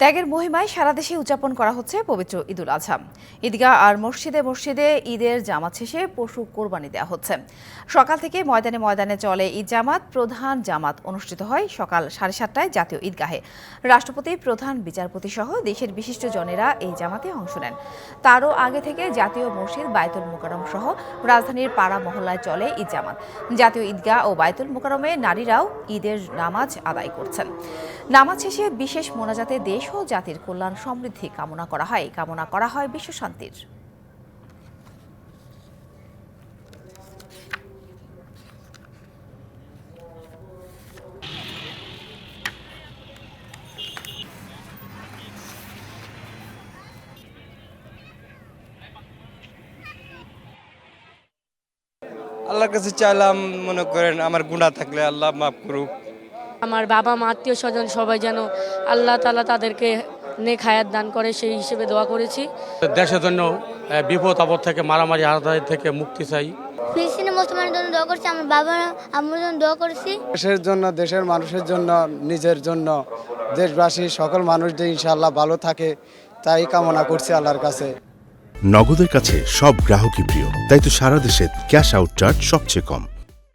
ত্যাগের মহিমায় সারা দেশে উদযাপন করা হচ্ছে পবিত্র ঈদুল আজহা ঈদগাহ আর মসজিদে মসজিদে ঈদের জামাত শেষে পশু কোরবানি দেওয়া হচ্ছে। সকাল থেকে ময়দানে ময়দানে চলে ঈদ জামাত, প্রধান জামাত অনুষ্ঠিত হয় সকাল সাড়ে সাতটায় জাতীয় ঈদগাহে। রাষ্ট্রপতি, প্রধান বিচারপতি সহ দেশের বিশিষ্ট জনেরা এই জামাতে অংশ নেন। তারও আগে থেকে জাতীয় মসজিদ বায়তুল মোকারম সহ রাজধানীর পাড়া মহল্লায় চলে ঈদ জামাত। জাতীয় ঈদগাহ ও বায়তুল মোকারমে নারীরাও ঈদের নামাজ আদায় করছেন। নামাজ শেষে বিশেষ মোনাজাতে দেশ ও জাতির কল্যাণ সমৃদ্ধি কামনা করা হয়। কামনা করা হয় বিশ্ব শান্তির। আল্লাহর কাছে চাইলাম, মনে করেন, আমার গুণা থাকলে আল্লাহ মাফ করুক। আমার বাবা মা আত্মীয় স্বজন সবাই যেন আল্লাহ তালা তাদেরকে নেক হায়াত দান করে সেই হিসেবে দোয়া করেছি। দেশের জন্য বিপদ আপদ থেকে মারামারি হাতাহাতি থেকে মুক্তি চাই। ফিলিস্তিনি মুসলমানের জন্য দোয়া করছি আমার বাবা আম্মুর জন্য দোয়া করেছি। দেশের জন্য দেশের মানুষের জন্য নিজের জন্য। দেশবাসী সকল মানুষ যে ইনশাআল্লাহ ভালো থাকে তাই কামনা করছি আল্লাহর কাছে। নগদের কাছে সব গ্রাহকই প্রিয় তাই তো সারা দেশে ক্যাশ আউট চার্জ সবচেয়ে কম।